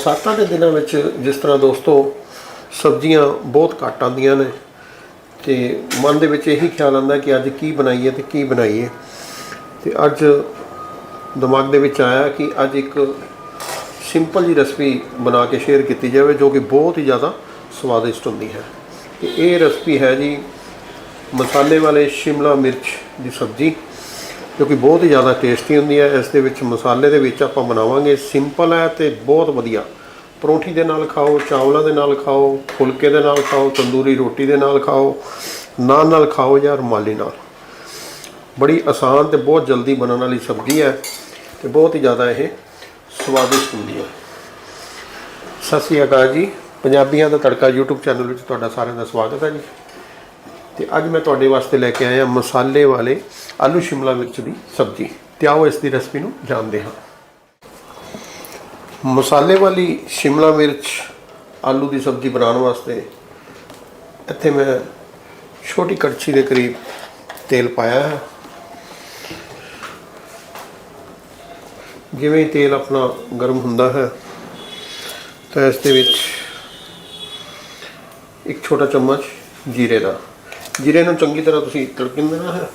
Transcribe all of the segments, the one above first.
ਬਰਸਾਤਾਂ ਦੇ ਦਿਨਾਂ ਵਿੱਚ ਜਿਸ ਤਰ੍ਹਾਂ ਦੋਸਤੋ ਸਬਜ਼ੀਆਂ ਬਹੁਤ ਘੱਟ ਆਉਂਦੀਆਂ ਨੇ ਤੇ ਮਨ ਦੇ ਵਿੱਚ ਇਹੀ ਖਿਆਲ ਆਉਂਦਾ ਕਿ ਅੱਜ ਕੀ ਬਣਾਈਏ ਤੇ ਕੀ ਬਣਾਈਏ। ਤੇ ਅੱਜ ਦਿਮਾਗ ਦੇ ਵਿੱਚ ਆਇਆ ਕਿ ਅੱਜ ਇੱਕ ਸਿੰਪਲ ਜੀ ਰੈਸਪੀ ਬਣਾ ਕੇ ਸ਼ੇਅਰ ਕੀਤੀ ਜਾਵੇ ਜੋ ਕਿ ਬਹੁਤ ਹੀ ਜ਼ਿਆਦਾ ਸਵਾਦਿਸ਼ਟ ਹੁੰਦੀ ਹੈ। ਤੇ ਇਹ ਰੈਸਪੀ ਹੈ ਜੀ ਮਸਾਲੇ ਵਾਲੇ ਸ਼ਿਮਲਾ ਮਿਰਚ ਦੀ ਸਬਜ਼ੀ। ਜੋ ਕਿ ਬਹੁਤ ਹੀ ਜ਼ਿਆਦਾ ਟੇਸਟੀ ਹੁੰਦੀ ਹੈ। ਇਸ ਦੇ ਵਿੱਚ ਮਸਾਲੇ ਦੇ ਵਿੱਚ ਆਪਾਂ ਬਣਾਵਾਂਗੇ। ਸਿੰਪਲ ਹੈ ਤੇ ਬਹੁਤ ਵਧੀਆ। ਪਰੌਂਠੀ ਦੇ ਨਾਲ ਖਾਓ, ਚਾਵਲਾਂ ਦੇ ਨਾਲ ਖਾਓ, ਫੁਲਕੇ ਦੇ ਨਾਲ ਖਾਓ, ਤੰਦੂਰੀ ਰੋਟੀ ਦੇ ਨਾਲ ਖਾਓ ਨਾਨ ਨਾਲ ਖਾਓ ਜਾਂ ਰੁਮਾਲੀ ਨਾਲ। ਬੜੀ ਆਸਾਨ ਤੇ ਬਹੁਤ ਜਲਦੀ ਬਣਨ ਵਾਲੀ ਸਬਜ਼ੀ ਹੈ ਤੇ ਬਹੁਤ ਹੀ ਜ਼ਿਆਦਾ ਇਹ ਸਵਾਦਿਸ਼ਟ ਹੁੰਦੀ ਹੈ। ਸਤਿ ਸ਼੍ਰੀ ਅਕਾਲ ਜੀ। ਪੰਜਾਬੀਆਂ ਦਾ ਤੜਕਾ YouTube ਚੈਨਲ ਵਿੱਚ ਤੁਹਾਡਾ ਸਾਰਿਆਂ ਦਾ ਸਵਾਗਤ ਹੈ ਜੀ। ਤੇ ਅੱਜ ਮੈਂ ਤੁਹਾਡੇ ਵਾਸਤੇ ਲੈ ਕੇ ਆਇਆ ਮਸਾਲੇ ਵਾਲੇ ਆਲੂ ਸ਼ਿਮਲਾ ਮਿਰਚ ਦੀ ਸਬਜ਼ੀ। ਤੇ ਆਓ ਇਸ ਦੀ ਰੈਸਪੀ ਨੂੰ ਜਾਣਦੇ ਹਾਂ। ਮਸਾਲੇ ਵਾਲੀ ਸ਼ਿਮਲਾ ਮਿਰਚ ਆਲੂ ਦੀ ਸਬਜ਼ੀ ਬਣਾਉਣ ਵਾਸਤੇ ਇੱਥੇ ਮੈਂ ਛੋਟੀ ਕੜਛੀ ਦੇ ਕਰੀਬ ਤੇਲ ਪਾਇਆ ਹੈ। ਜਿਵੇਂ ਤੇਲ ਆਪਣਾ ਗਰਮ ਹੁੰਦਾ ਹੈ, ਤਾਂ ਇਸ ਦੇ ਵਿੱਚ ਇੱਕ ਛੋਟਾ ਚਮਚ ਜੀਰੇ ਦਾ ਜੀਰੇ ਨੂੰ ਚੰਗੀ ਤਰ੍ਹਾਂ ਤੁਸੀਂ ਤੜਕਣ ਦੇਣਾ ਹੈ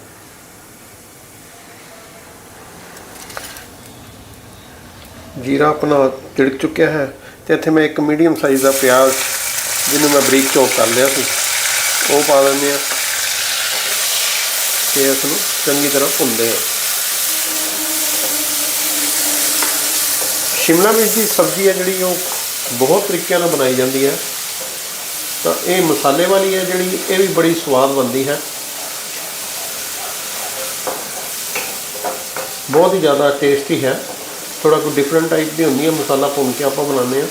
ਜੀਰਾ ਆਪਣਾ ਤਿੜਕ ਚੁੱਕਿਆ ਹੈ ਤੇ ਇੱਥੇ ਮੈਂ ਇੱਕ ਮੀਡੀਅਮ ਸਾਈਜ਼ ਦਾ ਪਿਆਜ਼ ਜਿਹਨੂੰ ਮੈਂ ਬਰੀਕ ਚੌਪ ਕਰ ਲਿਆ ਸੀ, ਉਹ ਪਾ ਦਿੰਦੇ ਆ ਤੇ ਇਸ ਨੂੰ ਚੰਗੀ ਤਰ੍ਹਾਂ ਭੁੰਨਦੇ ਆ ਸ਼ਿਮਲਾ ਮਿਰਚ ਦੀ ਸਬਜ਼ੀ ਹੈ ਜਿਹੜੀ ਉਹ ਬਹੁਤ ਤਰੀਕਿਆਂ ਨਾਲ ਬਣਾਈ ਜਾਂਦੀ ਹੈ। ਤਾਂ ਇਹ ਮਸਾਲੇ ਵਾਲੀ ਹੈ ਜਿਹੜੀ, ਇਹ ਵੀ ਬੜੀ ਸਵਾਦ ਬਣਦੀ ਹੈ। ਬਹੁਤ ਹੀ ਜ਼ਿਆਦਾ ਟੇਸਟੀ ਹੈ। ਥੋੜਾ ਕੋਈ ਡਿਫਰੈਂਟ ਟਾਈਪ ਦੀ ਹੁੰਦੀ ਹੈ, ਮਸਾਲਾ ਭੁੰਨ ਕੇ ਆਪਾਂ ਬਣਾਉਂਦੇ ਆ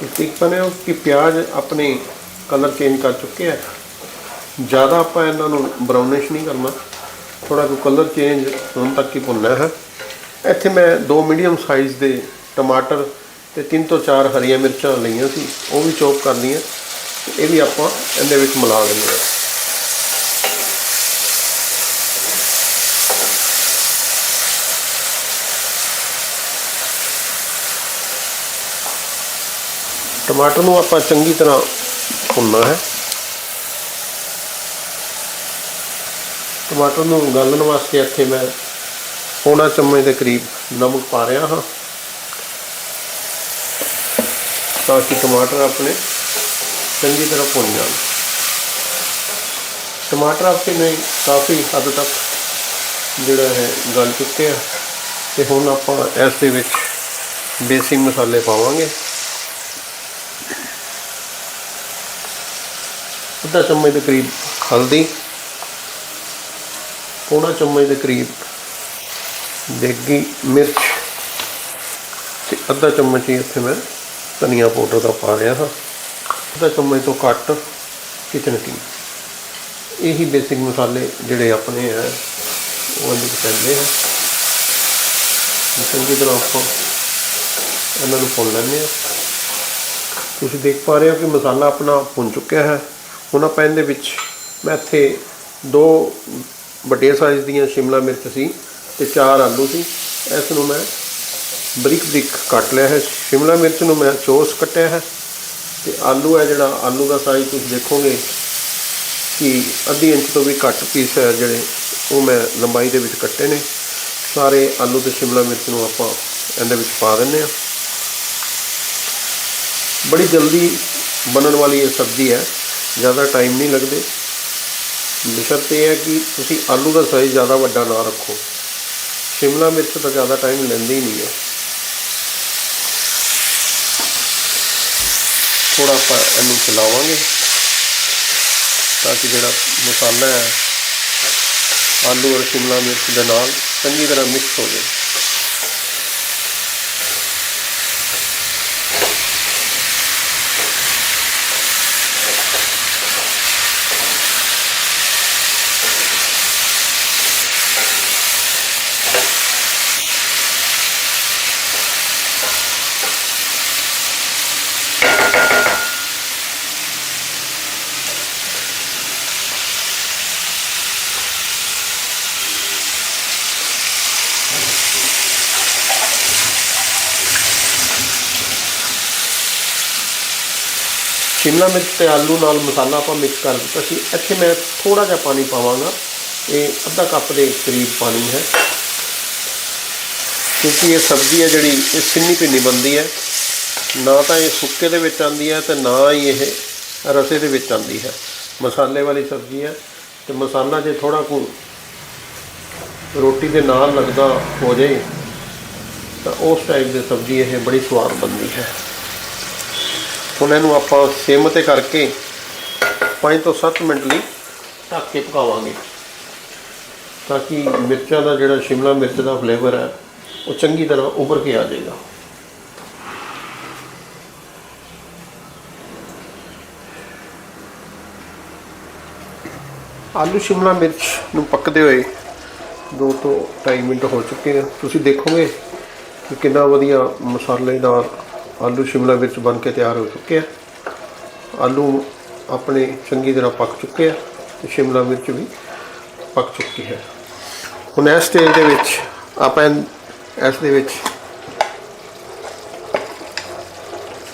ਕਿ ਇੱਕ ਬਣੇ ਕਿ ਪਿਆਜ਼ ਆਪਣੇ ਕਲਰ ਚੇਂਜ ਕਰ ਚੁੱਕੇ ਆ। ਜ਼ਿਆਦਾ ਆਪਾਂ ਇਹਨਾਂ ਨੂੰ ਬਰਾਊਨਿਸ਼ ਨਹੀਂ ਕਰਨਾ। ਥੋੜਾ ਕੁ ਕਲਰ ਚੇਂਜ ਹੋਣ ਤੱਕ ਹੀ ਭੁੰਨਣਾ ਹੈ। ਇੱਥੇ ਮੈਂ ਦੋ ਮੀਡੀਅਮ ਸਾਈਜ਼ ਦੇ ਟਮਾਟਰ ਤੇ ਤਿੰਨ ਤੋਂ ਚਾਰ ਹਰੀਆਂ ਮਿਰਚਾਂ ਲਈਆਂ ਸੀ, ਉਹ ਵੀ ਚੌਪ ਕਰ ਲਈਆਂ ਇਹ ਵੀ ਆਪਾਂ ਇਹਦੇ ਵਿੱਚ ਮਿਲਾ ਦਿੰਦੇ ਹਾਂ। ਟਮਾਟਰ ਨੂੰ ਆਪਾਂ ਚੰਗੀ ਤਰ੍ਹਾਂ ਭੁੰਨਣਾ ਹੈ। ਟਮਾਟਰ ਨੂੰ ਗਾਲਣ ਵਾਸਤੇ ਇੱਥੇ ਮੈਂ ਪੌਣਾ ਚਮਚ ਦੇ ਕਰੀਬ ਨਮਕ ਪਾ ਰਿਹਾ ਹਾਂ। ਤਾਂ ਕਿ ਟਮਾਟਰ ਆਪਣੇ ਚੰਗੀ ਤਰ੍ਹਾਂ ਭੁੰਨ ਜਾਣ। ਟਮਾਟਰ ਆਪਣੇ ਕਾਫੀ ਹੱਦ ਤੱਕ ਜਿਹੜਾ ਹੈ ਗਲ ਚੁੱਕੇ ਆ ਤੇ ਹੁਣ ਆਪਾਂ ਇਸ ਦੇ ਵਿੱਚ ਬੇਸਿਕ ਮਸਾਲੇ ਪਾਵਾਂਗੇ। ਅੱਧਾ ਚਮਚ ਦੇ ਕਰੀਬ ਹਲਦੀ। ਪੌਣਾ ਚਮਚ ਦੇ ਕਰੀਬ ਦੇਗੀ ਮਿਰਚ ਤੇ ਅੱਧਾ ਚਮਚ ਹੀ ਇੱਥੇ ਮੈਂ ਧਨੀਆ ਪਾਊਡਰ ਦਾ ਪਾ ਰਿਹਾ ਹਾਂ। ਅੱਧਾ ਚਮਚ ਤੋਂ ਘੱਟ ਕਿਚਨ ਕਿੰਗ ਇਹੀ ਬੇਸਿਕ ਮਸਾਲੇ ਜਿਹੜੇ ਆਪਣੇ ਆ, ਉਹ ਇਹਦੇ ਵਿੱਚ ਪੈਂਦੇ ਆ। ਚੰਗੀ ਤਰ੍ਹਾਂ ਆਪਾਂ ਇਹਨਾਂ ਨੂੰ ਭੁੰਨ ਲੈਂਦੇ ਆ। ਤੁਸੀਂ ਦੇਖ ਪਾ ਰਹੇ ਹੋ ਕਿ ਮਸਾਲਾ ਆਪਣਾ ਭੁੰਨ ਚੁੱਕਿਆ ਹੈ। ਹੁਣ ਆਪਾਂ ਇਹਦੇ ਵਿੱਚ ਮੈਂ ਇੱਥੇ ਦੋ ਵੱਡੇ ਸਾਈਜ਼ ਦੀਆਂ ਸ਼ਿਮਲਾ ਮਿਰਚ ਸੀ ਤੇ ਚਾਰ ਆਲੂ ਸੀ। ਇਸ ਨੂੰ ਮੈਂ ਬਰੀਕ ਬਰੀਕ ਕੱਟ ਲਿਆ ਹੈ। ਸ਼ਿਮਲਾ ਮਿਰਚ ਨੂੰ ਮੈਂ ਚੋਸ ਕੱਟਿਆ ਹੈ ਤੇ ਆਲੂ ਹੈ ਜਿਹੜਾ, ਆਲੂ ਦਾ ਸਾਈਜ਼ ਤੁਸੀਂ ਦੇਖੋਗੇ ਕਿ ਅੱਧੀ ਇੰਚ ਤੋਂ ਵੀ ਘੱਟ ਪੀਸ ਹੈ ਜਿਹੜੇ ਉਹ ਮੈਂ ਲੰਬਾਈ ਦੇ ਵਿੱਚ ਕੱਟੇ ਨੇ। ਸਾਰੇ ਆਲੂ ਤੇ ਸ਼ਿਮਲਾ ਮਿਰਚ ਨੂੰ ਆਪਾਂ ਇਹਦੇ ਵਿੱਚ ਪਾ ਦਿੰਨੇ ਆ ਬੜੀ ਜਲਦੀ ਬਣਨ ਵਾਲੀ ਇਹ ਸਬਜ਼ੀ ਹੈ। ਜ਼ਿਆਦਾ ਟਾਈਮ ਨਹੀਂ ਲੱਗਦੇ। ਬਸ਼ਰਤ ਇਹ ਹੈ ਕਿ ਤੁਸੀਂ ਆਲੂ ਦਾ ਸਾਈਜ਼ ਜ਼ਿਆਦਾ ਵੱਡਾ ਨਾ ਰੱਖੋ। ਸ਼ਿਮਲਾ ਮਿਰਚ ਤਾਂ ਜ਼ਿਆਦਾ ਟਾਈਮ ਲੈਂਦੀ ਹੀ ਨਹੀਂ ਹੈ। ਥੋੜਾ ਆਪਾਂ ਇਹਨੂੰ ਚਲਾਵਾਂਗੇ ਤਾਂ ਕਿ ਜਿਹੜਾ ਮਸਾਲਾ ਹੈ, ਆਲੂ ਔਰ ਸ਼ਿਮਲਾ ਮਿਰਚ ਦੇ ਨਾਲ ਚੰਗੀ ਤਰ੍ਹਾਂ ਮਿਕਸ ਹੋ ਜਾਵੇ ਸ਼ਿਮਲਾ ਮਿਰਚ ਤੇ ਆਲੂ ਨਾਲ ਮਸਾਲਾ ਆਪਾਂ ਮਿਕਸ ਕਰ ਦਿੱਤਾ ਸੀ। ਇੱਥੇ ਮੈਂ ਥੋੜਾ ਜਿਹਾ ਪਾਣੀ ਪਾਵਾਂਗਾ। ਇਹ ਅੱਧਾ ਕੱਪ ਦੇ ਕਰੀਬ ਪਾਣੀ ਹੈ। ਕਿਉਂਕਿ ਇਹ ਸਬਜ਼ੀ ਹੈ ਜਿਹੜੀ, ਇਹ ਸਿੰਨੀ ਪਿੰਨੀ ਬਣਦੀ ਹੈ। ਨਾ ਤਾਂ ਇਹ ਸੁੱਕੇ ਦੇ ਵਿੱਚ ਆਉਂਦੀ ਹੈ ਤੇ ਨਾ ਹੀ ਇਹ ਰਸੇ ਦੇ ਵਿੱਚ ਆਉਂਦੀ ਹੈ। ਮਸਾਲੇ ਵਾਲੀ ਸਬਜ਼ੀ ਹੈ ਤੇ ਮਸਾਲਾ ਜੇ ਥੋੜਾ ਕੁ ਰੋਟੀ ਦੇ ਨਾਲ ਲੱਗਦਾ ਹੋ ਜਾਏ, ਤਾਂ ਉਸ ਟਾਈਪ ਦੀ ਸਬਜ਼ੀ ਇਹ ਬੜੀ ਸਵਾਦ ਬਣਦੀ ਹੈ। ਹੁਣ ਇਹਨੂੰ ਆਪਾਂ ਸਿਮ ਤੇ ਕਰਕੇ 5 ਤੋਂ 7 ਮਿੰਟ ਲਈ ਢੱਕ ਕੇ ਪਕਾਵਾਂਗੇ। ਤਾਂ ਕਿ ਮਿਰਚਾਂ ਦਾ ਜਿਹੜਾ ਸ਼ਿਮਲਾ ਮਿਰਚ ਦਾ ਫਲੇਵਰ ਹੈ, ਉਹ ਚੰਗੀ ਤਰ੍ਹਾਂ ਉੱਭਰ ਕੇ ਆ ਜਾਏਗਾ। ਆਲੂ ਸ਼ਿਮਲਾ ਮਿਰਚ ਨੂੰ ਪੱਕਦੇ ਹੋਏ 2 ਤੋਂ 2.5 ਮਿੰਟ ਹੋ ਚੁੱਕੇ ਆ। ਤੁਸੀਂ ਦੇਖੋਗੇ ਕਿ ਕਿੰਨਾ ਵਧੀਆ ਮਸਾਲੇਦਾਰ ਆਲੂ ਸ਼ਿਮਲਾ ਮਿਰਚ ਬਣ ਕੇ ਤਿਆਰ ਹੋ ਚੁੱਕੇ ਆ। ਆਲੂ ਆਪਣੇ ਚੰਗੀ ਤਰ੍ਹਾਂ ਪੱਕ ਚੁੱਕੇ ਆ ਤੇ ਸ਼ਿਮਲਾ ਮਿਰਚ ਵੀ ਪੱਕ ਚੁੱਕੀ ਹੈ। ਹੁਣ ਇਸ ਸਟੇਜ ਦੇ ਵਿੱਚ ਆਪਾਂ ਇਸ ਦੇ ਵਿੱਚ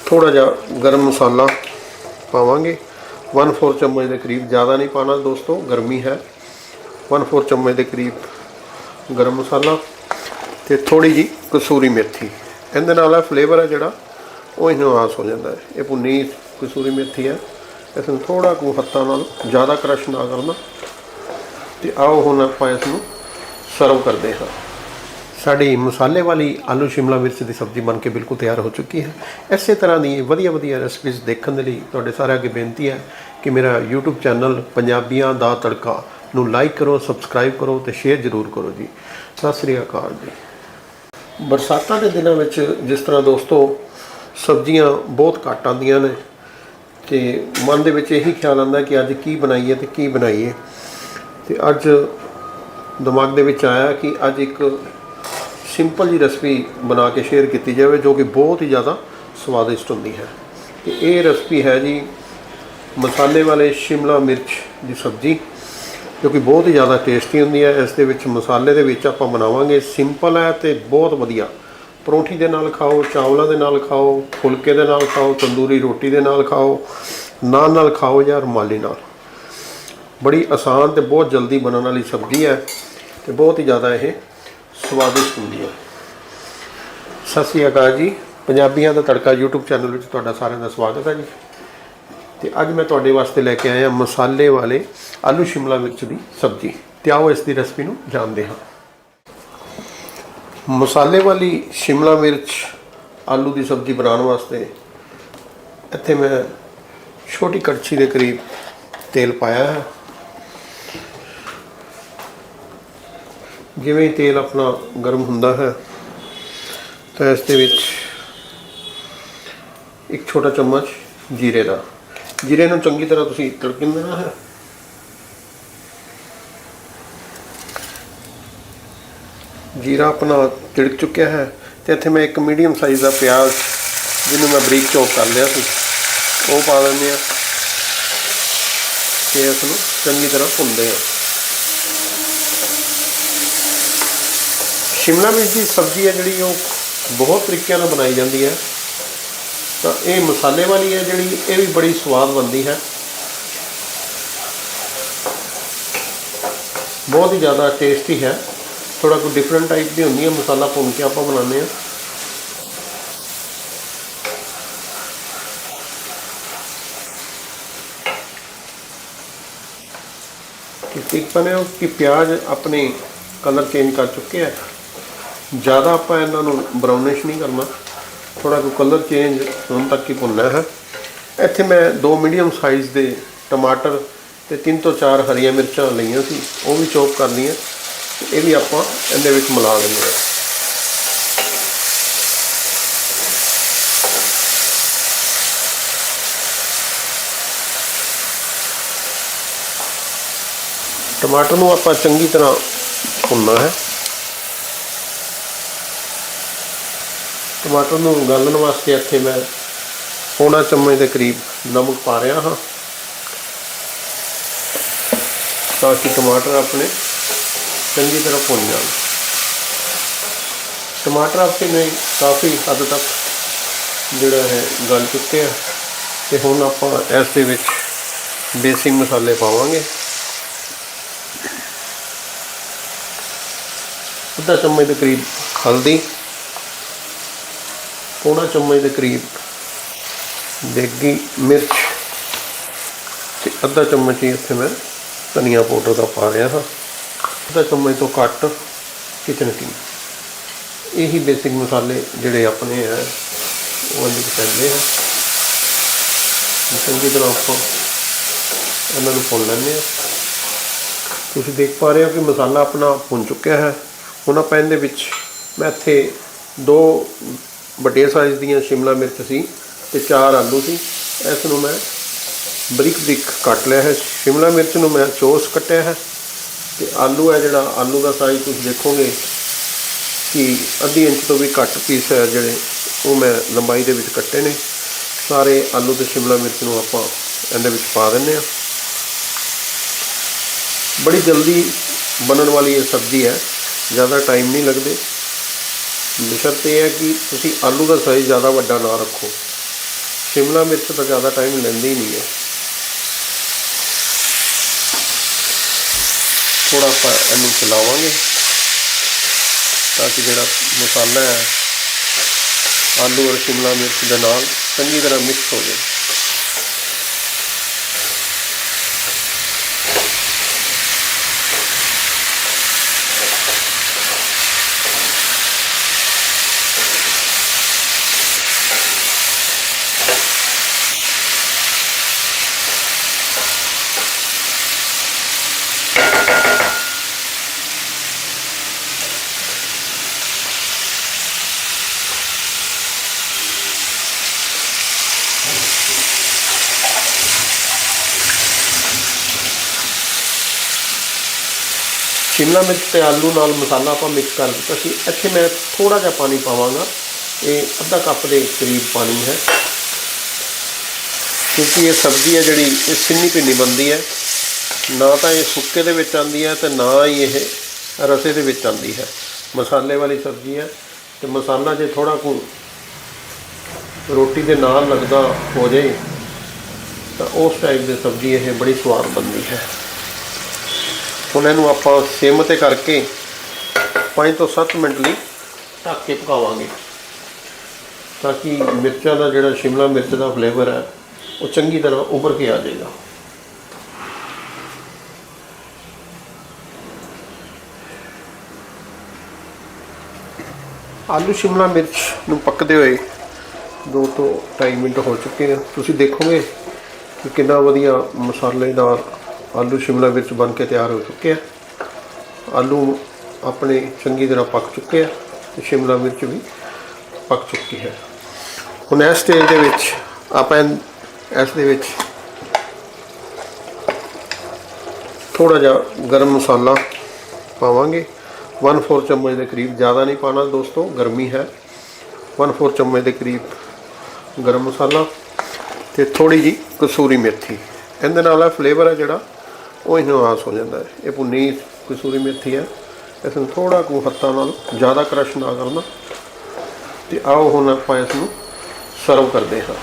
ਥੋੜਾ ਜਿਹਾ ਗਰਮ ਮਸਾਲਾ ਪਾਵਾਂਗੇ। 1/4 ਚਮਚ ਦੇ ਕਰੀਬ ਜ਼ਿਆਦਾ ਨਹੀਂ ਪਾਣਾ ਦੋਸਤੋ, ਗਰਮੀ ਹੈ। 1/4 ਚਮਚ ਦੇ ਕਰੀਬ ਗਰਮ ਮਸਾਲਾ ਤੇ ਥੋੜੀ ਜੀ ਕਸੂਰੀ ਮੇਥੀ। ਇਹਦੇ ਨਾਲ ਇਹ ਫਲੇਵਰ ਹੈ ਜਿਹੜਾ ਉਹ ਇਨਹਾਂਸ ਹੋ ਜਾਂਦਾ ਹੈ। ਇਹ ਭੁੰਨੀ ਕਸੂਰੀ ਮੇਥੀ ਹੈ। ਇਸ ਨੂੰ ਥੋੜਾ ਕੁ ਹੱਥਾਂ ਨਾਲ ਜ਼ਿਆਦਾ ਕ੍ਰਸ਼ ਨਾ ਕਰਨਾ। ਤੇ ਆਓ ਹੁਣ ਆਪਾਂ ਇਸ ਨੂੰ ਸਰਵ ਕਰਦੇ ਹਾਂ। ਸਾਡੀ ਮਸਾਲੇ ਵਾਲੀ ਆਲੂ ਸ਼ਿਮਲਾ ਮਿਰਚ ਦੀ ਸਬਜ਼ੀ ਬਣ ਕੇ ਬਿਲਕੁਲ ਤਿਆਰ ਹੋ ਚੁੱਕੀ ਹੈ। ਇਸੇ ਤਰ੍ਹਾਂ ਦੀ ਵਧੀਆ ਵਧੀਆ ਰੈਸਪੀਜ਼ ਦੇਖਣ ਦੇ ਲਈ ਤੁਹਾਡੇ ਸਾਰਿਆਂ ਅੱਗੇ ਬੇਨਤੀ ਹੈ ਕਿ ਮੇਰਾ YouTube ਚੈਨਲ ਪੰਜਾਬੀਆਂ ਦਾ ਤੜਕਾ ਨੂੰ ਲਾਈਕ ਕਰੋ ਸਬਸਕ੍ਰਾਈਬ ਕਰੋ ਤੇ ਸ਼ੇਅਰ ਜ਼ਰੂਰ ਕਰੋ ਜੀ। ਸਤਿ ਸ੍ਰੀ ਅਕਾਲ ਜੀ। ਬਰਸਾਤਾਂ ਦੇ ਦਿਨਾਂ ਵਿੱਚ ਜਿਸ ਤਰ੍ਹਾਂ ਦੋਸਤੋ ਸਬਜ਼ੀਆਂ ਬਹੁਤ ਘੱਟ ਆਉਂਦੀਆਂ ਨੇ ਤੇ ਮਨ ਦੇ ਵਿੱਚ ਇਹੀ ਖਿਆਲ ਆਉਂਦਾ ਕਿ ਅੱਜ ਕੀ ਬਣਾਈਏ ਤੇ ਕੀ ਬਣਾਈਏ। ਤੇ ਅੱਜ ਦਿਮਾਗ ਦੇ ਵਿੱਚ ਆਇਆ ਕਿ ਅੱਜ ਇੱਕ ਸਿੰਪਲ ਜੀ ਰੈਸਪੀ ਬਣਾ ਕੇ ਸ਼ੇਅਰ ਕੀਤੀ ਜਾਵੇ ਜੋ ਕਿ ਬਹੁਤ ਹੀ ਜ਼ਿਆਦਾ ਸਵਾਦਿਸ਼ਟ ਹੁੰਦੀ ਹੈ। ਤੇ ਇਹ ਰੈਸਪੀ ਹੈ ਜੀ ਮਸਾਲੇ ਵਾਲੇ ਸ਼ਿਮਲਾ ਮਿਰਚ ਦੀ ਸਬਜ਼ੀ, ਜੋ ਕਿ ਬਹੁਤ ਹੀ ਜ਼ਿਆਦਾ ਟੇਸਟੀ ਹੁੰਦੀ ਹੈ। ਇਸ ਦੇ ਵਿੱਚ ਮਸਾਲੇ ਦੇ ਵਿੱਚ ਆਪਾਂ ਬਣਾਵਾਂਗੇ। ਸਿੰਪਲ ਹੈ ਤੇ ਬਹੁਤ ਵਧੀਆ। ਪਰੌਂਠੀ ਦੇ ਨਾਲ ਖਾਓ, ਚਾਵਲਾਂ ਦੇ ਨਾਲ ਖਾਓ, ਫੁਲਕੇ ਦੇ ਨਾਲ ਖਾਓ, ਤੰਦੂਰੀ ਰੋਟੀ ਦੇ ਨਾਲ ਖਾਓ ਨਾਨ ਨਾਲ ਖਾਓ ਜਾਂ ਰੁਮਾਲੀ ਨਾਲ। ਬੜੀ ਆਸਾਨ ਤੇ ਬਹੁਤ ਜਲਦੀ ਬਣਨ ਵਾਲੀ ਸਬਜ਼ੀ ਹੈ ਤੇ ਬਹੁਤ ਹੀ ਜ਼ਿਆਦਾ ਇਹ ਸਵਾਦਿਸ਼ਟ ਹੁੰਦੀ ਹੈ। ਸਤਿ ਸ੍ਰੀ ਅਕਾਲ ਜੀ। ਪੰਜਾਬੀਆਂ ਦਾ ਤੜਕਾ YouTube ਚੈਨਲ ਵਿੱਚ ਤੁਹਾਡਾ ਸਾਰਿਆਂ ਦਾ ਸਵਾਗਤ ਹੈ ਜੀ। ਤੇ ਅੱਜ ਮੈਂ ਤੁਹਾਡੇ ਵਾਸਤੇ ਲੈ ਕੇ ਆਇਆ ਮਸਾਲੇ ਵਾਲੇ ਆਲੂ ਸ਼ਿਮਲਾ ਮਿਰਚ ਦੀ ਸਬਜ਼ੀ। ਤੇ ਆਓ ਇਸ ਦੀ ਰੈਸਪੀ ਨੂੰ ਜਾਣਦੇ ਹਾਂ। ਮਸਾਲੇ ਵਾਲੀ ਸ਼ਿਮਲਾ ਮਿਰਚ, ਆਲੂ ਦੀ ਸਬਜ਼ੀ ਬਣਾਉਣ ਵਾਸਤੇ ਇੱਥੇ ਮੈਂ ਛੋਟੀ ਕੜਛੀ ਦੇ ਕਰੀਬ ਤੇਲ ਪਾਇਆ ਹੈ। ਜਿਵੇਂ ਤੇਲ ਆਪਣਾ ਗਰਮ ਹੁੰਦਾ ਹੈ, ਤਾਂ ਇਸ ਦੇ ਵਿੱਚ ਇੱਕ ਛੋਟਾ ਚਮਚ ਜੀਰੇ ਦਾ। ਜੀਰੇ ਨੂੰ ਚੰਗੀ ਤਰ੍ਹਾਂ ਤੁਸੀਂ ਤੜਕਣ ਦੇਣਾ ਹੈ। ਜੀਰਾ ਆਪਣਾ ਤਿੜਕ ਚੁੱਕਿਆ ਹੈ ਤੇ ਇੱਥੇ ਮੈਂ ਇੱਕ ਮੀਡੀਅਮ ਸਾਈਜ਼ ਦਾ ਪਿਆਜ਼ ਜਿਹਨੂੰ ਮੈਂ ਬਰੀਕ ਚੌਪ ਕਰ ਲਿਆ ਸੀ, ਉਹ ਪਾ ਦਿੰਦੇ ਆ ਤੇ ਇਸ ਨੂੰ ਚੰਗੀ ਤਰ੍ਹਾਂ ਭੁੰਨਦੇ ਆ ਸ਼ਿਮਲਾ ਮਿਰਚ ਦੀ ਸਬਜ਼ੀ ਹੈ ਜਿਹੜੀ ਉਹ ਬਹੁਤ ਤਰੀਕਿਆਂ ਨਾਲ ਬਣਾਈ ਜਾਂਦੀ ਹੈ। ਤਾਂ ਇਹ ਮਸਾਲੇ ਵਾਲੀ ਹੈ ਜਿਹੜੀ, ਇਹ ਵੀ ਬੜੀ ਸਵਾਦ ਬਣਦੀ ਹੈ। ਬਹੁਤ ਹੀ ਜ਼ਿਆਦਾ ਟੇਸਟੀ ਹੈ। ਥੋੜਾ ਕੁ ਡਿਫਰੈਂਟ ਟਾਈਪ ਦੀ ਹੁੰਦੀ ਹੈ ਮਸਾਲਾ ਭੁੰਨ ਕੇ ਆਪਾਂ ਬਣਾਉਂਦੇ ਹਾਂ। ਕਿ ਠੀਕ ਬਣੇ ਕਿ ਪਿਆਜ਼ ਆਪਣੇ ਕਲਰ ਚੇਂਜ ਕਰ ਚੁੱਕੇ ਆ। ਜ਼ਿਆਦਾ ਆਪਾਂ ਇਹਨਾਂ ਨੂੰ ਬਰਾਊਨਿਸ਼ ਨਹੀਂ ਕਰਨਾ। ਥੋੜਾ ਕੁ ਕਲਰ ਚੇਂਜ ਹੋਣ ਤੱਕ ਹੀ ਭੁੰਨਣਾ ਹੈ। ਇੱਥੇ ਮੈਂ ਦੋ ਮੀਡੀਅਮ ਸਾਈਜ਼ ਦੇ ਟਮਾਟਰ ਤੇ ਤਿੰਨ ਤੋਂ ਚਾਰ ਹਰੀਆਂ ਮਿਰਚਾਂ ਲਈਆਂ ਸੀ, ਉਹ ਵੀ ਚੌਪ ਕਰਨੀਆਂ। ਇਹ ਵੀ ਆਪਾਂ ਇਹਦੇ ਵਿੱਚ ਮਿਲਾ ਦਿੰਦੇ ਹਾਂ। ਟਮਾਟਰ ਨੂੰ ਆਪਾਂ ਚੰਗੀ ਤਰ੍ਹਾਂ ਭੁੰਨਣਾ ਹੈ। ਟਮਾਟਰ ਨੂੰ ਗਾਲਣ ਵਾਸਤੇ ਇੱਥੇ ਮੈਂ ਪੌਣਾ ਚਮਚ ਦੇ ਕਰੀਬ ਨਮਕ ਪਾ ਰਿਹਾ ਹਾਂ। ਤਾਂ ਕਿ ਟਮਾਟਰ ਆਪਣੇ ਚੰਗੀ ਤਰ੍ਹਾਂ ਭੁੰਨ ਜਾਣ। ਟਮਾਟਰ ਆਪਣੇ ਕਾਫੀ ਹੱਦ ਤੱਕ ਜਿਹੜਾ ਹੈ ਗਲ ਚੁੱਕੇ ਆ। ਤੇ ਹੁਣ ਆਪਾਂ ਇਸ ਦੇ ਵਿੱਚ ਬੇਸਿਕ ਮਸਾਲੇ ਪਾਵਾਂਗੇ। ਅੱਧਾ ਚਮਚ ਦੇ ਕਰੀਬ ਹਲਦੀ, ਪੌਣਾ ਚਮਚ ਦੇ ਕਰੀਬ ਦੇਗੀ ਮਿਰਚ, ਤੇ ਅੱਧਾ ਚਮਚ ਹੀ ਇੱਥੇ ਮੈਂ ਧਨੀਆ ਪਾਊਡਰ ਦਾ ਪਾ ਰਿਹਾ ਹਾਂ। ਅੱਧਾ ਚਮਚ ਤੋਂ ਘੱਟ ਕਿਚਨ ਕਿੰਗ ਇਹੀ ਬੇਸਿਕ ਮਸਾਲੇ ਜਿਹੜੇ ਆਪਣੇ ਹੈ ਉਹ ਅੰਦਰ ਪੈਂਦੇ ਆ। ਚੰਗੀ ਤਰ੍ਹਾਂ ਆਪਾਂ ਇਹਨਾਂ ਨੂੰ ਭੁੰਨ ਲੈਂਦੇ ਹਾਂ ਤੁਸੀਂ ਦੇਖ ਪਾ ਰਹੇ ਹੋ ਕਿ ਮਸਾਲਾ ਆਪਣਾ ਭੁੰਨ ਚੁੱਕਿਆ ਹੈ। ਹੁਣ ਆਪਾਂ ਇਹਦੇ ਵਿੱਚ ਮੈਂ ਇੱਥੇ ਦੋ ਵੱਡੇ ਸਾਈਜ਼ ਦੀਆਂ ਸ਼ਿਮਲਾ ਮਿਰਚ ਸੀ ਤੇ ਚਾਰ ਆਲੂ ਸੀ। ਇਸ ਨੂੰ ਮੈਂ ਬਰੀਕ ਬਰੀਕ ਕੱਟ ਲਿਆ ਹੈ। ਸ਼ਿਮਲਾ ਮਿਰਚ ਨੂੰ ਮੈਂ ਚੋਸ ਕੱਟਿਆ ਹੈ। ਤੇ ਆਲੂ ਹੈ ਜਿਹੜਾ, ਆਲੂ ਦਾ ਸਾਈਜ਼ ਤੁਸੀਂ ਦੇਖੋਗੇ ਕਿ ਅੱਧੀ ਇੰਚ ਤੋਂ ਵੀ ਘੱਟ ਪੀਸ ਹੈ ਜਿਹੜੇ, ਉਹ ਮੈਂ ਲੰਬਾਈ ਦੇ ਵਿੱਚ ਕੱਟੇ ਨੇ। ਸਾਰੇ ਆਲੂ ਤੇ ਸ਼ਿਮਲਾ ਮਿਰਚ ਨੂੰ ਆਪਾਂ ਇਹਦੇ ਵਿੱਚ ਪਾ ਦਿੰਦੇ ਹਾਂ। ਬੜੀ ਜਲਦੀ ਬਣਨ ਵਾਲੀ ਇਹ ਸਬਜ਼ੀ ਹੈ, ਜ਼ਿਆਦਾ ਟਾਈਮ ਨਹੀਂ ਲੱਗਦੇ। ਬਸ਼ਰਤ ਇਹ ਹੈ ਕਿ ਤੁਸੀਂ ਆਲੂ ਦਾ ਸਾਈਜ਼ ਜ਼ਿਆਦਾ ਵੱਡਾ ਨਾ ਰੱਖੋ। ਸ਼ਿਮਲਾ ਮਿਰਚ ਤਾਂ ਜ਼ਿਆਦਾ ਟਾਈਮ ਲੈਂਦੀ ਹੀ ਨਹੀਂ ਹੈ। ਥੋੜਾ ਆਪਾਂ ਇਹਨੂੰ ਚਲਾਵਾਂਗੇ ਤਾਂ ਕਿ ਜਿਹੜਾ ਮਸਾਲਾ ਹੈ, ਆਲੂ ਔਰ ਸ਼ਿਮਲਾ ਮਿਰਚ ਦੇ ਨਾਲ ਚੰਗੀ ਤਰ੍ਹਾਂ ਮਿਕਸ ਹੋ ਜਾਵੇ ਸ਼ਿਮਲਾ ਮਿਰਚ ਤੇ ਆਲੂ ਨਾਲ ਮਸਾਲਾ ਆਪਾਂ ਮਿਕਸ ਕਰ ਦਿੱਤਾ ਸੀ। ਇੱਥੇ ਮੈਂ ਥੋੜਾ ਜਿਹਾ ਪਾਣੀ ਪਾਵਾਂਗਾ। ਇਹ ਅੱਧਾ ਕੱਪ ਦੇ ਕਰੀਬ ਪਾਣੀ ਹੈ। ਕਿਉਂਕਿ ਇਹ ਸਬਜ਼ੀ ਹੈ ਜਿਹੜੀ, ਇਹ ਸਿੰਨੀ ਪਿੰਨੀ ਬਣਦੀ ਹੈ। ਨਾ ਤਾਂ ਇਹ ਸੁੱਕੇ ਦੇ ਵਿੱਚ ਆਉਂਦੀ ਹੈ ਤੇ ਨਾ ਹੀ ਇਹ ਰਸੇ ਦੇ ਵਿੱਚ ਆਉਂਦੀ ਹੈ। ਮਸਾਲੇ ਵਾਲੀ ਸਬਜ਼ੀ ਹੈ ਤੇ ਮਸਾਲਾ ਜੇ ਥੋੜਾ ਕੁ ਰੋਟੀ ਦੇ ਨਾਲ ਲੱਗਦਾ ਹੋ ਜਾਏ, ਤਾਂ ਉਸ ਟਾਈਪ ਦੀ ਸਬਜ਼ੀ ਇਹ ਬੜੀ ਸਵਾਦ ਬਣਦੀ ਹੈ। ਹੁਣ ਇਹਨੂੰ ਆਪਾਂ ਸਿਮ ਤੇ ਕਰਕੇ 5 ਤੋਂ 7 ਮਿੰਟ ਲਈ ਢੱਕ ਕੇ ਪਕਾਵਾਂਗੇ। ਤਾਂ ਕਿ ਮਿਰਚਾਂ ਦਾ ਜਿਹੜਾ ਸ਼ਿਮਲਾ ਮਿਰਚ ਦਾ ਫਲੇਵਰ ਹੈ, ਉਹ ਚੰਗੀ ਤਰ੍ਹਾਂ ਉੱਭਰ ਕੇ ਆ ਜਾਏਗਾ। ਆਲੂ ਸ਼ਿਮਲਾ ਮਿਰਚ ਨੂੰ ਪੱਕਦੇ ਹੋਏ 2 ਤੋਂ 2.5 ਮਿੰਟ ਹੋ ਚੁੱਕੇ ਆ। ਤੁਸੀਂ ਦੇਖੋਗੇ ਕਿ ਕਿੰਨਾ ਵਧੀਆ ਮਸਾਲੇਦਾਰ ਆਲੂ ਸ਼ਿਮਲਾ ਮਿਰਚ ਬਣ ਕੇ ਤਿਆਰ ਹੋ ਚੁੱਕੇ ਆ। ਆਲੂ ਆਪਣੇ ਚੰਗੀ ਤਰ੍ਹਾਂ ਪੱਕ ਚੁੱਕੇ ਆ ਤੇ ਸ਼ਿਮਲਾ ਮਿਰਚ ਵੀ ਪੱਕ ਚੁੱਕੀ ਹੈ। ਹੁਣ ਇਸ ਸਟੇਜ ਦੇ ਵਿੱਚ ਆਪਾਂ ਇਨ- ਇਸ ਦੇ ਵਿੱਚ ਥੋੜਾ ਜਿਹਾ ਗਰਮ ਮਸਾਲਾ ਪਾਵਾਂਗੇ। 1/4 ਚਮਚ ਦੇ ਕਰੀਬ ਜ਼ਿਆਦਾ ਨਹੀਂ ਪਾਣਾ ਦੋਸਤੋ, ਗਰਮੀ ਹੈ। 1/4 ਚਮਚ ਦੇ ਕਰੀਬ ਗਰਮ ਮਸਾਲਾ ਤੇ ਥੋੜੀ ਜੀ ਕਸੂਰੀ ਮੇਥੀ। ਇਹਦੇ ਨਾਲ ਫਲੇਵਰ ਹੈ ਜਿਹੜਾ ਉਹ ਇਨਹਾਂਸ ਹੋ ਜਾਂਦਾ ਹੈ। ਇਹ ਭੁੰਨੀ ਕਸੂਰੀ ਮੇਥੀ ਹੈ। ਇਸ ਨੂੰ ਥੋੜਾ ਕੁ ਹੱਥਾਂ ਨਾਲ ਜ਼ਿਆਦਾ ਕ੍ਰਸ਼ ਨਾ ਕਰਨਾ। ਤੇ ਆਓ ਹੁਣ ਆਪਾਂ ਇਸ ਨੂੰ ਸਰਵ ਕਰਦੇ ਹਾਂ।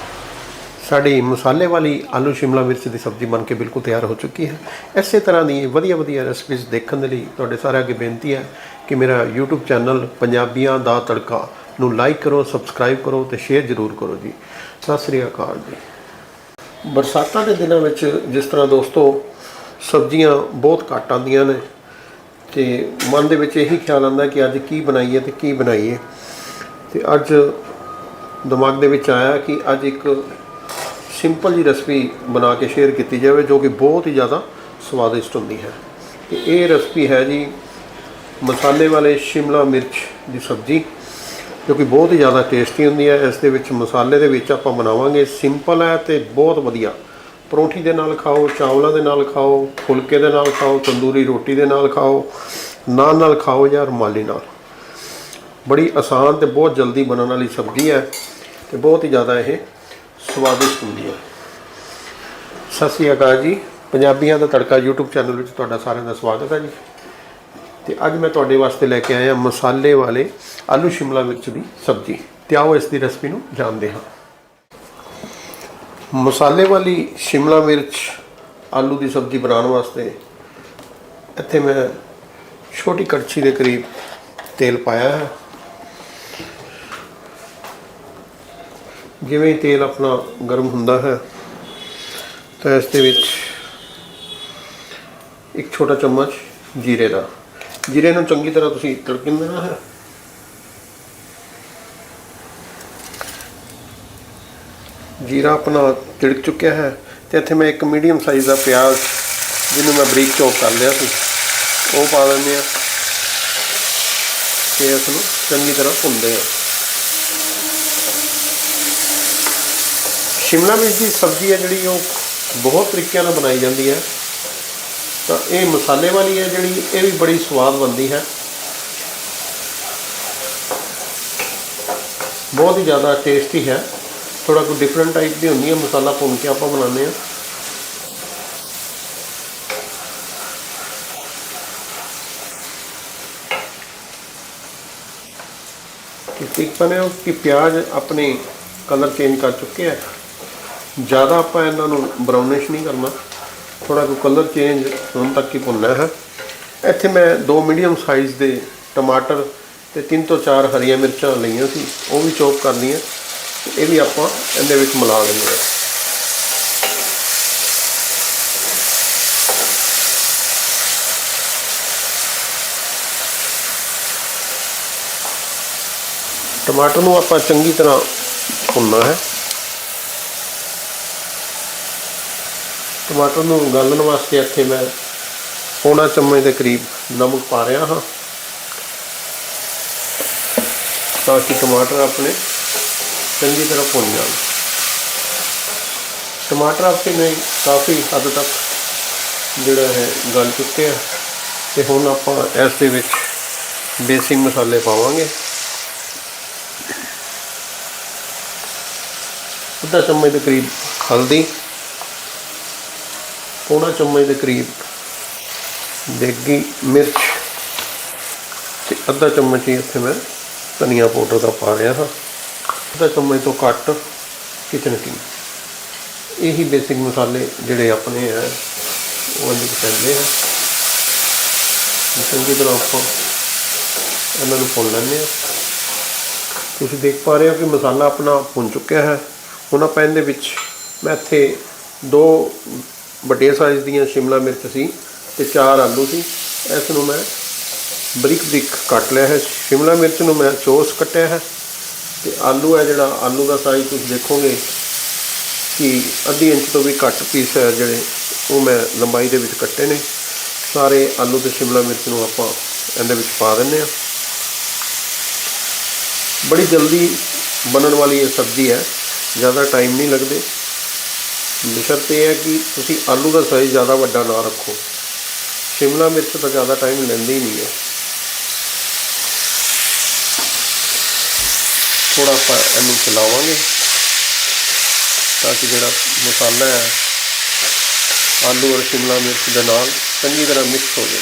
ਸਾਡੀ ਮਸਾਲੇ ਵਾਲੀ ਆਲੂ ਸ਼ਿਮਲਾ ਮਿਰਚ ਦੀ ਸਬਜ਼ੀ ਬਣ ਕੇ ਬਿਲਕੁਲ ਤਿਆਰ ਹੋ ਚੁੱਕੀ ਹੈ। ਇਸੇ ਤਰ੍ਹਾਂ ਦੀ ਵਧੀਆ ਵਧੀਆ ਰੈਸਪੀਜ਼ ਦੇਖਣ ਦੇ ਲਈ ਤੁਹਾਡੇ ਸਾਰਿਆਂ ਅੱਗੇ ਬੇਨਤੀ ਹੈ ਕਿ ਮੇਰਾ YouTube ਚੈਨਲ ਪੰਜਾਬੀਆਂ ਦਾ ਤੜਕਾ ਨੂੰ ਲਾਈਕ ਕਰੋ ਸਬਸਕ੍ਰਾਈਬ ਕਰੋ ਤੇ ਸ਼ੇਅਰ ਜ਼ਰੂਰ ਕਰੋ ਜੀ। ਸਤਿ ਸ੍ਰੀ ਅਕਾਲ ਜੀ। ਬਰਸਾਤਾਂ ਦੇ ਦਿਨਾਂ ਵਿੱਚ ਜਿਸ ਤਰ੍ਹਾਂ ਦੋਸਤੋ ਸਬਜ਼ੀਆਂ ਬਹੁਤ ਘੱਟ ਆਉਂਦੀਆਂ ਨੇ ਤੇ ਮਨ ਦੇ ਵਿੱਚ ਇਹੀ ਖਿਆਲ ਆਉਂਦਾ ਕਿ ਅੱਜ ਕੀ ਬਣਾਈਏ ਤੇ ਕੀ ਬਣਾਈਏ। ਤੇ ਅੱਜ ਦਿਮਾਗ ਦੇ ਵਿੱਚ ਆਇਆ ਕਿ ਅੱਜ ਇੱਕ ਸਿੰਪਲ ਜੀ ਰੈਸਪੀ ਬਣਾ ਕੇ ਸ਼ੇਅਰ ਕੀਤੀ ਜਾਵੇ ਜੋ ਕਿ ਬਹੁਤ ਹੀ ਜ਼ਿਆਦਾ ਸਵਾਦਿਸ਼ਟ ਹੁੰਦੀ ਹੈ। ਤੇ ਇਹ ਰੈਸਪੀ ਹੈ ਜੀ ਮਸਾਲੇ ਵਾਲੇ ਸ਼ਿਮਲਾ ਮਿਰਚ ਦੀ ਸਬਜ਼ੀ, ਜੋ ਕਿ ਬਹੁਤ ਹੀ ਜ਼ਿਆਦਾ ਟੇਸਟੀ ਹੁੰਦੀ ਹੈ। ਇਸ ਦੇ ਵਿੱਚ ਮਸਾਲੇ ਦੇ ਵਿੱਚ ਆਪਾਂ ਬਣਾਵਾਂਗੇ। ਸਿੰਪਲ ਹੈ ਤੇ ਬਹੁਤ ਵਧੀਆ। ਪਰੌਂਠੀ ਦੇ ਨਾਲ ਖਾਓ, ਚਾਵਲਾਂ ਦੇ ਨਾਲ ਖਾਓ, ਫੁਲਕੇ ਦੇ ਨਾਲ ਖਾਓ, ਤੰਦੂਰੀ ਰੋਟੀ ਦੇ ਨਾਲ ਖਾਓ ਨਾਨ ਨਾਲ ਖਾਓ ਜਾਂ ਰੁਮਾਲੀ ਨਾਲ। ਬੜੀ ਆਸਾਨ ਤੇ ਬਹੁਤ ਜਲਦੀ ਬਣਨ ਵਾਲੀ ਸਬਜ਼ੀ ਹੈ ਤੇ ਬਹੁਤ ਹੀ ਜ਼ਿਆਦਾ ਇਹ ਸਵਾਦਿਸ਼ਟ ਹੁੰਦੀ ਹੈ। ਸਤਿ ਸ਼੍ਰੀ ਅਕਾਲ ਜੀ। ਪੰਜਾਬੀਆਂ ਦਾ ਤੜਕਾ YouTube ਚੈਨਲ ਵਿੱਚ ਤੁਹਾਡਾ ਸਾਰਿਆਂ ਦਾ ਸਵਾਗਤ ਹੈ ਜੀ। ਤੇ ਅੱਜ ਮੈਂ ਤੁਹਾਡੇ ਵਾਸਤੇ ਲੈ ਕੇ ਆਇਆ ਮਸਾਲੇ ਵਾਲੇ ਆਲੂ ਸ਼ਿਮਲਾ ਮਿਰਚ ਦੀ ਸਬਜ਼ੀ। ਤੇ ਆਓ ਇਸ ਦੀ ਰੈਸਪੀ ਨੂੰ ਜਾਣਦੇ ਹਾਂ। ਮਸਾਲੇ ਵਾਲੀ ਸ਼ਿਮਲਾ ਮਿਰਚ, ਆਲੂ ਦੀ ਸਬਜ਼ੀ ਬਣਾਉਣ ਵਾਸਤੇ ਇੱਥੇ ਮੈਂ ਛੋਟੀ ਕੜਛੀ ਦੇ ਕਰੀਬ ਤੇਲ ਪਾਇਆ ਹੈ। ਜਿਵੇਂ ਤੇਲ ਆਪਣਾ ਗਰਮ ਹੁੰਦਾ ਹੈ, ਤਾਂ ਇਸ ਦੇ ਵਿੱਚ ਇੱਕ ਛੋਟਾ ਚਮਚ ਜੀਰੇ ਦਾ। ਜੀਰੇ ਨੂੰ ਚੰਗੀ ਤਰ੍ਹਾਂ ਤੁਸੀਂ ਤੜਕਣ ਦੇਣਾ ਹੈ। ਜੀਰਾ ਆਪਣਾ ਤਿੜਕ ਚੁੱਕਿਆ ਹੈ ਤੇ ਇੱਥੇ ਮੈਂ ਇੱਕ ਮੀਡੀਅਮ ਸਾਈਜ਼ ਦਾ ਪਿਆਜ਼, ਜਿਹਨੂੰ ਮੈਂ ਬਰੀਕ ਚੌਪ ਕਰ ਲਿਆ ਸੀ, ਉਹ ਪਾ ਦਿੰਦੇ ਆ ਤੇ ਇਸ ਨੂੰ ਚੰਗੀ ਤਰ੍ਹਾਂ ਭੁੰਨਦੇ ਆ ਸ਼ਿਮਲਾ ਮਿਰਚ ਦੀ ਸਬਜ਼ੀ ਹੈ ਜਿਹੜੀ ਉਹ ਬਹੁਤ ਤਰੀਕਿਆਂ ਨਾਲ ਬਣਾਈ ਜਾਂਦੀ ਹੈ। ਤਾਂ ਇਹ ਮਸਾਲੇ ਵਾਲੀ ਹੈ ਜਿਹੜੀ, ਇਹ ਵੀ ਬੜੀ ਸਵਾਦ ਬਣਦੀ ਹੈ। ਬਹੁਤ ਹੀ ਜ਼ਿਆਦਾ ਟੇਸਟੀ ਹੈ। ਥੋੜਾ ਕੋਈ ਡਿਫਰੈਂਟ ਟਾਈਪ ਦੀ ਹੁੰਦੀ ਹੈ, ਮਸਾਲਾ ਭੁੰਨ ਕੇ ਆਪਾਂ ਬਣਾਉਂਦੇ ਆ ਕਿ ਦੇਖ ਪਾਨੇ ਹੋ ਕਿ ਪਿਆਜ਼ ਆਪਣੇ ਕਲਰ ਚੇਂਜ ਕਰ ਚੁੱਕੇ ਆ। ਜ਼ਿਆਦਾ ਆਪਾਂ ਇਹਨਾਂ ਨੂੰ ਬਰਾਊਨਿਸ਼ ਨਹੀਂ ਕਰਨਾ। ਥੋੜਾ ਕੋ ਕਲਰ ਚੇਂਜ ਹੋਣ ਤੱਕ ਹੀ ਭੁੰਨਣਾ ਹੈ। ਇੱਥੇ ਮੈਂ ਦੋ ਮੀਡੀਅਮ ਸਾਈਜ਼ ਦੇ ਟਮਾਟਰ ਤੇ ਤਿੰਨ ਤੋਂ ਚਾਰ ਹਰੀਆਂ ਮਿਰਚਾਂ ਲਈਆਂ ਸੀ, ਉਹ ਵੀ ਚੌਪ ਕਰ ਇਹ ਵੀ ਆਪਾਂ ਇਹਦੇ ਵਿੱਚ ਮਿਲਾ ਦਿੰਦੇ ਹਾਂ। ਟਮਾਟਰ ਨੂੰ ਆਪਾਂ ਚੰਗੀ ਤਰ੍ਹਾਂ ਭੁੰਨਣਾ ਹੈ। ਟਮਾਟਰ ਨੂੰ ਗਾਲਣ ਵਾਸਤੇ ਇੱਥੇ ਮੈਂ ਪੌਣਾ ਚਮਚ ਦੇ ਕਰੀਬ ਨਮਕ ਪਾ ਰਿਹਾ ਹਾਂ। ਤਾਂ ਕਿ ਟਮਾਟਰ ਆਪਣੇ ਚੰਗੀ ਤਰ੍ਹਾਂ ਭੁੰਨ ਜਾਣ। ਟਮਾਟਰ ਆਪਣੇ ਕਾਫੀ ਹੱਦ ਤੱਕ ਜਿਹੜਾ ਹੈ ਗਲ ਚੁੱਕੇ ਆ। ਤੇ ਹੁਣ ਆਪਾਂ ਇਸ ਦੇ ਵਿੱਚ ਬੇਸਿਕ ਮਸਾਲੇ ਪਾਵਾਂਗੇ। ਅੱਧਾ ਚਮਚ ਦੇ ਕਰੀਬ ਹਲਦੀ, ਪੌਣਾ ਚਮਚ ਦੇ ਕਰੀਬ ਦੇਗੀ ਮਿਰਚ, ਤੇ ਅੱਧਾ ਚਮਚ ਹੀ ਇੱਥੇ ਮੈਂ ਧਨੀਆ ਪਾਊਡਰ ਦਾ ਪਾ ਰਿਹਾ ਹਾਂ। ਅੱਧਾ ਚਮਚ ਤੋਂ ਘੱਟ ਕਿਚਨ ਕਿੰਗ ਇਹੀ ਬੇਸਿਕ ਮਸਾਲੇ ਜਿਹੜੇ ਆਪਣੇ ਹੈ ਉਹ ਅੰਦਰ ਪੈਂਦੇ ਆ। ਚੰਗੀ ਤਰ੍ਹਾਂ ਆਪਾਂ ਇਹਨਾਂ ਨੂੰ ਭੁੰਨ ਲੈਂਦੇ ਆ। ਤੁਸੀਂ ਦੇਖ ਪਾ ਰਹੇ ਹੋ ਕਿ ਮਸਾਲਾ ਆਪਣਾ ਭੁੰਨ ਚੁੱਕਿਆ ਹੈ। ਹੁਣ ਆਪਾਂ ਇਹਦੇ ਵਿੱਚ ਮੈਂ ਇੱਥੇ ਦੋ ਵੱਡੇ ਸਾਈਜ਼ ਦੀਆਂ ਸ਼ਿਮਲਾ ਮਿਰਚ ਸੀ ਤੇ ਚਾਰ ਆਲੂ ਸੀ। ਇਸ ਨੂੰ ਮੈਂ ਬਰੀਕ ਬਰੀਕ ਕੱਟ ਲਿਆ ਹੈ। ਸ਼ਿਮਲਾ ਮਿਰਚ ਨੂੰ ਮੈਂ ਚੋਸ ਕੱਟਿਆ ਹੈ। ਤੇ ਆਲੂ ਹੈ ਜਿਹੜਾ, ਆਲੂ ਦਾ ਸਾਈਜ਼ ਤੁਸੀਂ ਦੇਖੋਗੇ ਕਿ ਅੱਧੀ ਇੰਚ ਤੋਂ ਵੀ ਘੱਟ ਪੀਸ ਹੈ ਜਿਹੜੇ, ਉਹ ਮੈਂ ਲੰਬਾਈ ਦੇ ਵਿੱਚ ਕੱਟੇ ਨੇ। ਸਾਰੇ ਆਲੂ ਤੇ ਸ਼ਿਮਲਾ ਮਿਰਚ ਨੂੰ ਆਪਾਂ ਇਹਦੇ ਵਿੱਚ ਪਾ ਦਿੰਦੇ ਆ ਬੜੀ ਜਲਦੀ ਬਣਨ ਵਾਲੀ ਇਹ ਸਬਜ਼ੀ ਹੈ, ਜ਼ਿਆਦਾ ਟਾਈਮ ਨਹੀਂ ਲੱਗਦੇ। ਬਿਸ਼ਰਤ ਇਹ ਹੈ ਕਿ ਤੁਸੀਂ ਆਲੂ ਦਾ ਸਾਈਜ਼ ਜ਼ਿਆਦਾ ਵੱਡਾ ਨਾ ਰੱਖੋ। ਸ਼ਿਮਲਾ ਮਿਰਚ ਤਾਂ ਜ਼ਿਆਦਾ ਟਾਈਮ ਲੈਂਦੀ ਹੀ ਨਹੀਂ ਹੈ। ਥੋੜਾ ਆਪਾਂ ਇਹਨੂੰ ਚਲਾਵਾਂਗੇ ਤਾਂ ਕਿ ਜਿਹੜਾ ਮਸਾਲਾ ਹੈ, ਆਲੂ ਔਰ ਸ਼ਿਮਲਾ ਮਿਰਚ ਦੇ ਨਾਲ ਚੰਗੀ ਤਰ੍ਹਾਂ ਮਿਕਸ ਹੋ ਜਾਵੇ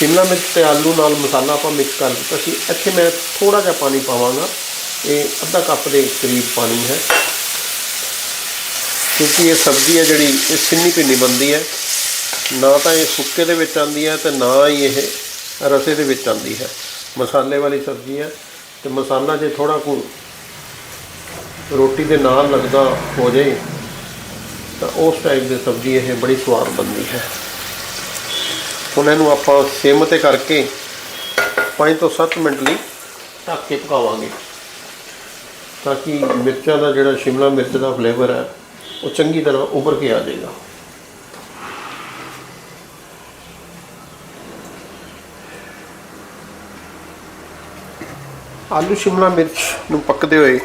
ਸ਼ਿਮਲਾ ਮਿਰਚ ਤੇ ਆਲੂ ਨਾਲ ਮਸਾਲਾ ਆਪਾਂ ਮਿਕਸ ਕਰ ਦਿੱਤਾ ਸੀ। ਇੱਥੇ ਮੈਂ ਥੋੜਾ ਜਿਹਾ ਪਾਣੀ ਪਾਵਾਂਗਾ। ਇਹ ਅੱਧਾ ਕੱਪ ਦੇ ਕਰੀਬ ਪਾਣੀ ਹੈ। ਕਿਉਂਕਿ ਇਹ ਸਬਜ਼ੀ ਹੈ ਜਿਹੜੀ, ਇਹ ਸਿੰਨੀ ਪਿੰਨੀ ਬਣਦੀ ਹੈ। ਨਾ ਤਾਂ ਇਹ ਸੁੱਕੇ ਦੇ ਵਿੱਚ ਆਉਂਦੀ ਹੈ ਤੇ ਨਾ ਹੀ ਇਹ ਰਸੇ ਦੇ ਵਿੱਚ ਆਉਂਦੀ ਹੈ। ਮਸਾਲੇ ਵਾਲੀ ਸਬਜ਼ੀ ਹੈ ਤੇ ਮਸਾਲਾ ਜੇ ਥੋੜਾ ਕੁ ਰੋਟੀ ਦੇ ਨਾਲ ਲੱਗਦਾ ਹੋ ਜਾਏ, ਤਾਂ ਉਸ ਟਾਈਪ ਦੀ ਸਬਜ਼ੀ ਇਹ ਬੜੀ ਸਵਾਦ ਬਣਦੀ ਹੈ। ਹੁਣ ਇਹਨੂੰ ਆਪਾਂ ਸਿਮ ਤੇ ਕਰਕੇ 5 ਤੋਂ 7 ਮਿੰਟ ਲਈ ਢੱਕ ਕੇ ਪਕਾਵਾਂਗੇ। ਤਾਂ ਕਿ ਮਿਰਚਾਂ ਦਾ ਜਿਹੜਾ ਸ਼ਿਮਲਾ ਮਿਰਚ ਦਾ ਫਲੇਵਰ ਹੈ, ਉਹ ਚੰਗੀ ਤਰ੍ਹਾਂ ਉੱਭਰ ਕੇ ਆ ਜਾਏਗਾ। ਆਲੂ ਸ਼ਿਮਲਾ ਮਿਰਚ ਨੂੰ ਪੱਕਦੇ ਹੋਏ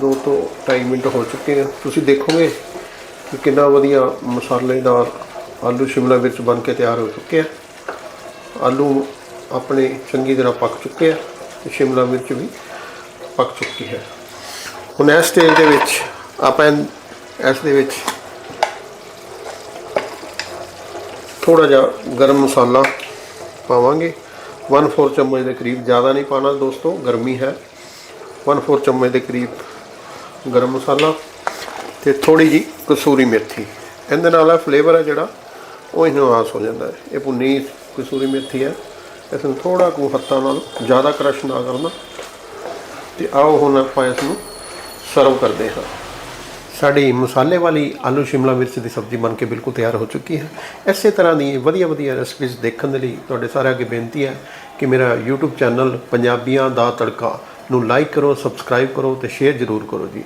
2 ਤੋਂ 2.5 ਮਿੰਟ ਹੋ ਚੁੱਕੇ ਆ। ਤੁਸੀਂ ਦੇਖੋਗੇ ਕਿ ਕਿੰਨਾ ਵਧੀਆ ਮਸਾਲੇਦਾਰ ਆਲੂ ਸ਼ਿਮਲਾ ਮਿਰਚ ਬਣ ਕੇ ਤਿਆਰ ਹੋ ਚੁੱਕੇ ਆ। ਆਲੂ ਆਪਣੇ ਚੰਗੀ ਤਰ੍ਹਾਂ ਪੱਕ ਚੁੱਕੇ ਆ ਤੇ ਸ਼ਿਮਲਾ ਮਿਰਚ ਵੀ ਪੱਕ ਚੁੱਕੀ ਹੈ। ਹੁਣ ਇਸ ਤੇਲ ਦੇ ਵਿੱਚ ਆਪਾਂ ਇਸ ਦੇ ਵਿੱਚ ਥੋੜਾ ਜਿਹਾ ਗਰਮ ਮਸਾਲਾ ਪਾਵਾਂਗੇ। 1/4 ਚਮਚ ਦੇ ਕਰੀਬ ਜ਼ਿਆਦਾ ਨਹੀਂ ਪਾਣਾ ਦੋਸਤੋ, ਗਰਮੀ ਹੈ। 1/4 ਚਮਚ ਦੇ ਕਰੀਬ ਗਰਮ ਮਸਾਲਾ ਤੇ ਥੋੜੀ ਜੀ ਕਸੂਰੀ ਮੇਥੀ। ਇਹਦੇ ਨਾਲ ਆ ਫਲੇਵਰ ਹੈ ਜਿਹੜਾ ਉਹ ਇਨਹਾਂਸ ਹੋ ਜਾਂਦਾ ਹੈ। ਇਹ ਭੁੰਨੀ ਕਸੂਰੀ ਮੇਥੀ ਹੈ। ਇਸ ਨੂੰ ਥੋੜਾ ਕੁ ਹੱਥਾਂ ਨਾਲ ਜ਼ਿਆਦਾ ਕ੍ਰਸ਼ ਨਾ ਕਰਨਾ। ਤੇ ਆਓ ਹੁਣ ਆਪਾਂ ਇਸ ਨੂੰ ਸਰਵ ਕਰਦੇ ਹਾਂ। ਸਾਡੀ ਮਸਾਲੇ ਵਾਲੀ ਆਲੂ, ਸ਼ਿਮਲਾ ਮਿਰਚ ਦੀ ਸਬਜ਼ੀ ਬਣ ਕੇ ਬਿਲਕੁਲ ਤਿਆਰ ਹੋ ਚੁੱਕੀ ਹੈ। ਇਸੇ ਤਰ੍ਹਾਂ ਦੀ ਵਧੀਆ ਵਧੀਆ ਰੈਸਪੀਜ਼ ਦੇਖਣ ਦੇ ਲਈ ਤੁਹਾਡੇ ਸਾਰਿਆਂ ਅੱਗੇ ਬੇਨਤੀ ਹੈ ਕਿ ਮੇਰਾ YouTube ਚੈਨਲ ਪੰਜਾਬੀਆਂ ਦਾ ਤੜਕਾ ਨੂੰ ਲਾਈਕ ਕਰੋ ਸਬਸਕ੍ਰਾਈਬ ਕਰੋ ਤੇ ਸ਼ੇਅਰ ਜ਼ਰੂਰ ਕਰੋ ਜੀ।